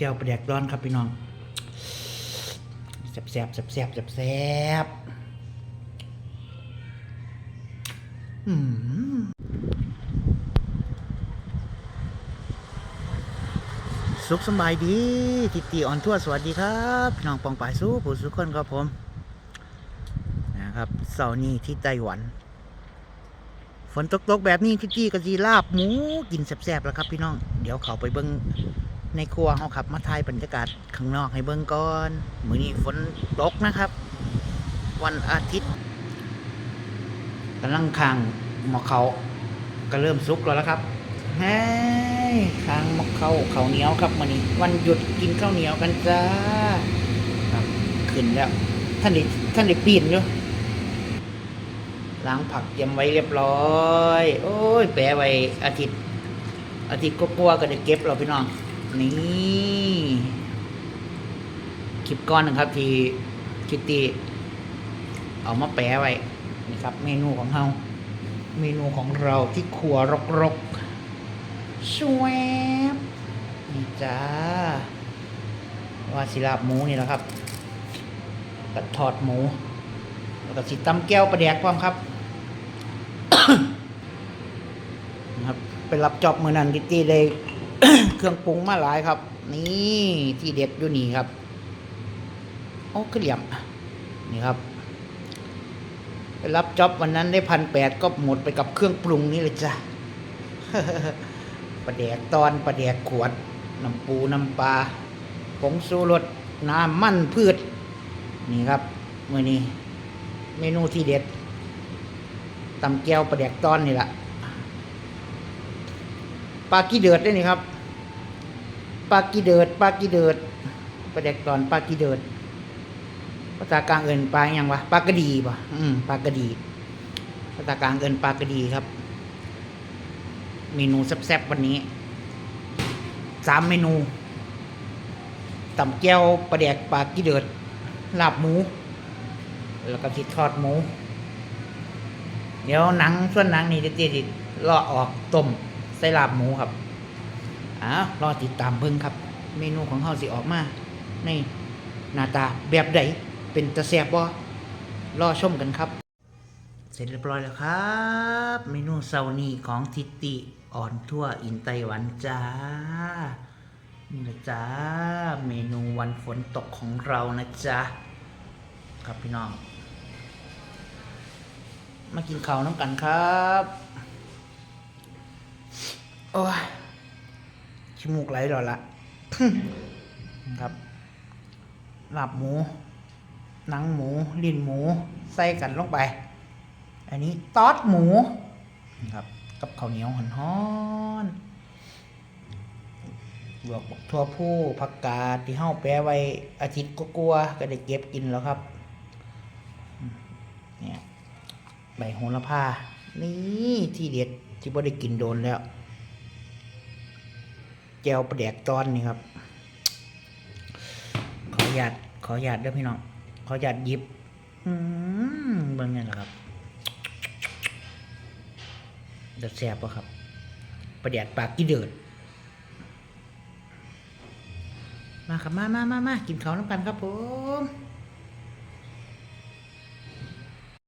จียวปลาแดกร้อนครับพี่น้องแซ่บแซ่บแซ่บแซ่บแซ่บแซ่บอืมสุขสบายดีทิตีออนทั่วสวัสดีครับพี่น้องปองปายสู้ผู้สุขคนครับผมนะครับเสาร์นี้ที่ไต้หวัน ฝนตกๆแบบนี้ที่จี้กะจีลาบหมูกินแซ่บๆแล้วครับพี่น้อง เดี๋ยวเขาไปเบิ้ง ในครัวเขาขับมาถ่ายบรรยากาศข้างนอกให้เบิ้งก่อนมื้อนี้ฝนตกนะครับ วันอาทิตย์กำลังคางหมอเขาก็เริ่มสุกแล้วละครับเฮ้คางหมอเขาเขาเหนียวครับมื้อนี้ วันหยุดกินข้าวเหนียวกันจ้าครับขึ้นแล้ว ท่านเด็ท่านเด็ปีนอยู่ล้างผักเตรียมไว้เรียบร้อย โอ้ย แปะไว้อาทิตย์ อาทิตย์ก็กลัวก็ได้เก็บเราพี่น้อง นี่คลิปก้อนหนึงครับที่คิตตี้เอามาแปะไว้นี่ครับ เมนูของเราเมนูของเราที่ครัวรกๆชวบนี่จ้าว่าสิลาบหมูนี่แหละครับกัดทอดหมู แล้วก็สิตำแก้วประแดกความครับนะครับ ไปรับจอบมือนันกิตตี้เลย เครื่องปรุงมาหลายครับ นี่ที่เด็ดอยู่นี่ครับโอ้เหลี่ยมนี่ครับไปรับจ็อบวันนั้นได้พันแปดก็หมดไปกับเครื่องปรุงนี่เลยจ้ะปลาแดกตอนปลาแดกขวดน้ำปูน้ำปลาผงสูรสน้ำมันพืช นี่ครับเมื่อนี้ เมนูที่เด็ดตำแก้วปลาแดกตอนนี่แหละปลากี้เดือดได้นี่ครับ ปลากีเดือดปลากีเดือดปลาแดกตอนปลากีเดือดภาษากลางเอินปลาอย่างวะปลากระดีป่ะอืมปลากระดีภาษากลางเอินปลากระดีครับ เมนูแซ่บๆวันนี้สามเมนูตำแก้วปลาแดกปลากีเดือดลาบหมู แล้วก็สิทอดหมู เดี๋ยวหนังส่วนหนังนี่จะติดเลาะออกต้มใส่ลาบหมูครับ อ้าวรอติดตามเพิ่งครับ เมนูของเขาสิออกมา ในหน้าตาแบบใดเป็นตะแสบบ่รอชมกันครับ เสร็จเรียบร้อยแล้วครับ เมนูเซานีของทิติอ่อนทั่วอินไต้หวันจ้านี่นะจ้าเมนูวันฝนตกของเรานะจ๊ะครับพี่น้อง มากินข้าวน้ำกันครับ โอ้ย ชิมูกไหลรอละครับลาบหมู หนังหมู ลิ้นหมู ใส่กันลงไป อันนี้ตอดหมูนะครับ กับข้าวเหนียวหอนๆบวกบักทั่วผู้ผักกาดที่เฮาแปะไว้อาทิตย์ก็กลัวๆก็ได้เก็บกินแล้วครับ เนี่ยใบโหระพา นี่ที่เด็ดที่บ่ได้กินโดนแล้ว แจวประแดกตอนนี่ครับ ขอหยาดขอหยาดด้วยพี่น้อง ขอหยาดยิบอืมเบิ่งไงล่ะครับเดือดแสบปะครับ ประแดกปากกี่เดือดมาครับมามามามากินข้าวน้ำกันครับผม